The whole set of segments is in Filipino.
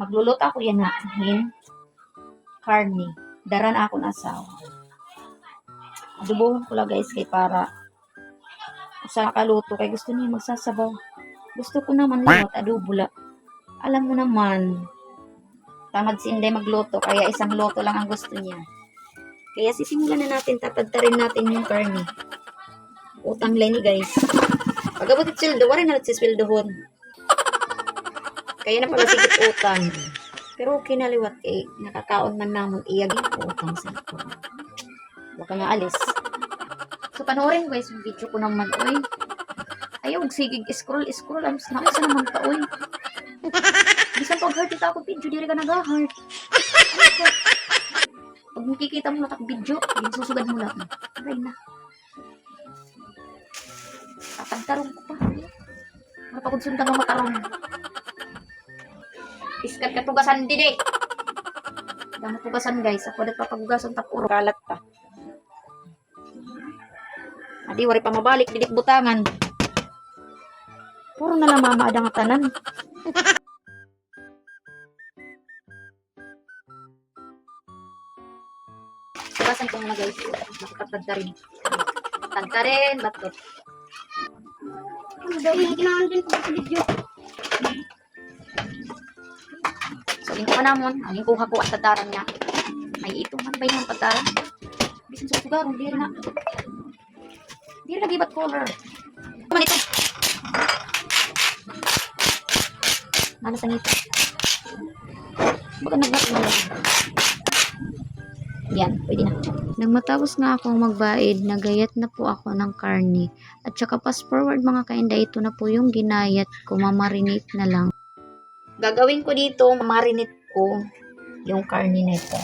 Magluluto ako yan natin. Carne. Daran ako na asawa. Adubohon ko lang guys kay para sa nakaluto kay gusto niya magsasabaw. Gusto ko naman liwat adobo la. Alam mo naman, tamad si Inday magluto kaya isang luto lang ang gusto niya. Kaya sisimulan na natin, tatagtarin natin yung karne. Utang leni guys. Pagabot it sildo, wala na nagsisweldohon. Kaya na pala sigit utang. Pero okay na liwat eh. Nakakaon man namon iyagi ko utang sa ito. Huwag ka nga alis. So panoorin guys yung video ko naman. Uy. Ayaw, sigig scroll, scroll. Ang sa sa naman ka, uy. Bisan pag heart ita ako video, diri ka nag-heart. Pag makikita mo latak video, yung susugad mo lang. Aray na. Tatagtarong ko pa. Mapagudsun ka ng matarong. Iskat ka tugasan didi. Damo tugasan guys. Ako na papagugasan tapuro. Kalat pa. Adi, wari pa mabalik. Didik butangan. Puro na lang mama adang tanan. Tugasan ko muna guys. Nakakatagta rin. Tagta rin. Batot. Ano daw yung kailangan din pag sa video? So, lingko ka namon. Ang kuha ko at tataran niya. Ay, ito man ba yung tataran? Bisan sa sugarong, di rin na. Di rin nagibat color. Ito man ito. Ano sa ngito? Baka nagbat mo lang. Yan, pwede na. Nang matapos nga akong magbaid, nagayat na po ako ng karne. At saka fast forward mga kainda, ito na po yung ginayat ko, mamarinate na lang. Gagawin ko dito, marinate ko yung karne nito.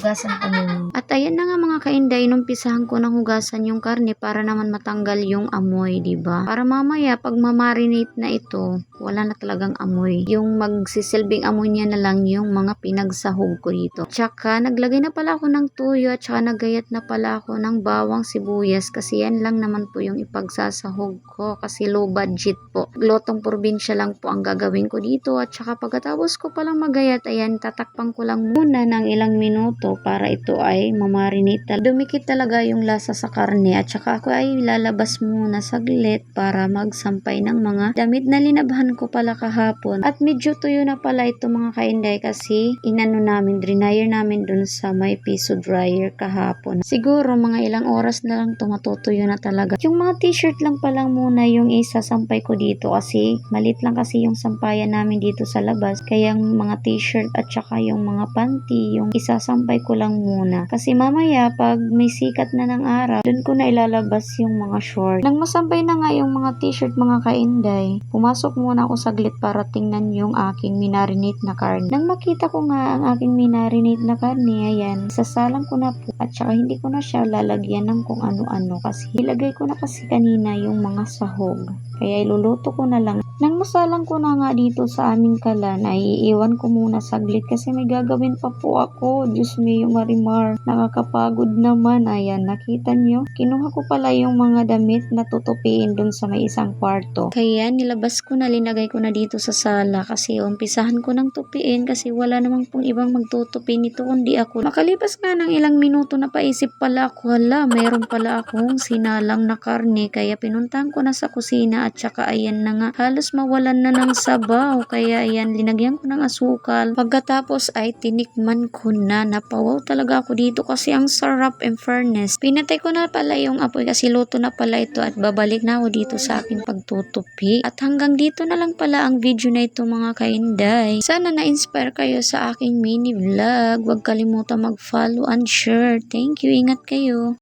Hugasan ko muna. At ayan na nga mga kainday, numpisahan ko ng hugasan yung karne para naman matanggal yung amoy, ba? Para mamaya pag mamarinate na ito, wala na talagang amoy. Yung magsisilbing amoy niya na lang yung mga pinagsahog ko dito. Tsaka naglagay na pala ako ng tuyo at tsaka nagayat na pala ako ng bawang sibuyas kasi yan lang naman po yung ipagsasahog ko kasi low budget po. Lotong probinsya lang po ang gagawin ko dito at tsaka pagkatapos ko palang magayat, ayan, tatakpan ko lang muna ng ilang minuto para ito ay mamarinate. Dumikit talaga yung lasa sa karne at saka ako ay lalabas muna saglit para magsampay ng mga damit na linabhan ko pala kahapon. At medyo tuyo na pala ito mga kainday kasi inano namin, drenyer namin dun sa may piso dryer kahapon. Siguro mga ilang oras na lang tumatutuyo na talaga. Yung mga t-shirt lang pa lang muna yung isasampay ko dito kasi malit lang kasi yung sampayan namin dito sa labas. Kaya yung mga t-shirt at saka yung mga panty, yung isasampay ko lang muna. Kasi mamaya pag may sikat na ng araw, dun ko na ilalabas yung mga short. Nang masampay na nga yung mga t-shirt mga kainday, pumasok muna ako saglit para tingnan yung aking minarinate na karne. Nang makita ko nga ang aking minarinate na karne, ayan, sasalang ko na po at saka hindi ko na siya lalagyan ng kung ano-ano kasi ilagay ko na kasi kanina yung mga sahog. Kaya iluluto ko na lang. Nang masalang ko na nga dito sa aming kalan, ay iiwan ko muna saglit kasi may gagawin pa po ako. Diyos yung marimar. Nakakapagod naman. Ayan, nakita nyo? Kinuha ko pala yung mga damit na tutupiin dun sa may isang kwarto. Kaya nilabas ko na, linagay ko na dito sa sala kasi umpisahan ko ng tupiin kasi wala namang pong ibang magtutupi nito kundi ako. Makalipas nga ng ilang minuto na paisip pala ako, hala, mayroon pala akong sinalang na karne kaya pinuntahan ko na sa kusina at saka ayan na nga, halos mawalan na ng sabaw kaya ayan, linagyan ko ng asukal. Pagkatapos ay tinikman ko na, napawaw talaga ako dito kasi ang sarap in fairness. Pinatay ko na pala yung apoy kasi luto na pala ito at babalik na ako dito sa aking pagtutupi. At hanggang dito na lang pala ang video na ito mga kainday. Sana na-inspire kayo sa aking mini vlog. Huwag kalimutan mag-follow and share. Thank you. Ingat kayo.